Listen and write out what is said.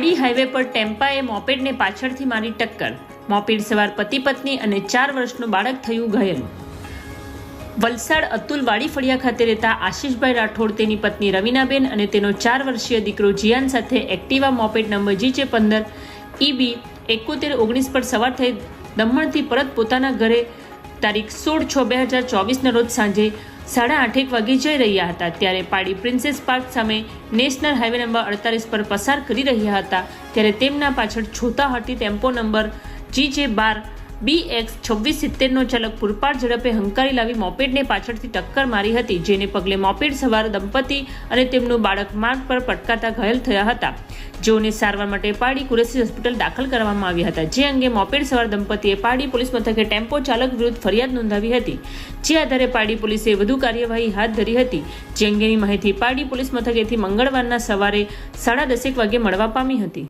પાડી હાઈવે પર ટેમ્પાએ મોપેડને પાછળથી મારી ટક્કર. મોપેડ સવાર પતિ પત્ની અને ચાર વર્ષનું બાળક થયું ઘાયલ. વલસાડ અતુલ વાડીફળિયા ખાતે રહેતા આશીષભાઈ રાઠોડ, તેની પત્ની રવિનાબેન અને તેનો ચાર વર્ષીય દીકરો જિયાન સાથે એક્ટિવા મોપેડ નંબર જી છે પંદર ઈબી એકોતેર ઓગણીસ પર સવાર થઈ દમણથી પરત પોતાના ઘરે તારીખ સોળ છ બે હજાર ચોવીસના રોજ સાંજે સાડા આઠેક વાગે જઈ રહ્યા હતા. ત્યારે પાડી પ્રિન્સેસ પાર્ક સામે નેશનલ હાઈવે નંબર અડતાલીસ પર પસાર કરી રહ્યા હતા. ત્યારે તેમના પાછળ છોતા હતી ટેમ્પો નંબર જી જે બાર બી એક્સ છવ્વીસ સિત્તેરનો ચાલક પૂરપાટ ઝડપે હંકારી લાવી મોપેડને પાછળથી ટક્કર મારી હતી, જેને પગલે મોપેડ સવાર દંપતી અને તેમનું બાળક માર્ગ પર પટકાતા ઘાયલ થયા હતા. જેઓને સારવાર માટે પાડી કુરેસી હોસ્પિટલ દાખલ કરવામાં આવ્યા હતા. જે અંગે મોપેડ સવાર દંપતીએ પાડી પોલીસ મથકે ટેમ્પો ચાલક વિરુદ્ધ ફરિયાદ નોંધાવી હતી. જે આધારે પાડી પોલીસે વધુ કાર્યવાહી હાથ ધરી હતી. જે અંગેની માહિતી પાડી પોલીસ મથકેથી મંગળવારના સવારે સાડા દસેક વાગે મળવા પામી હતી.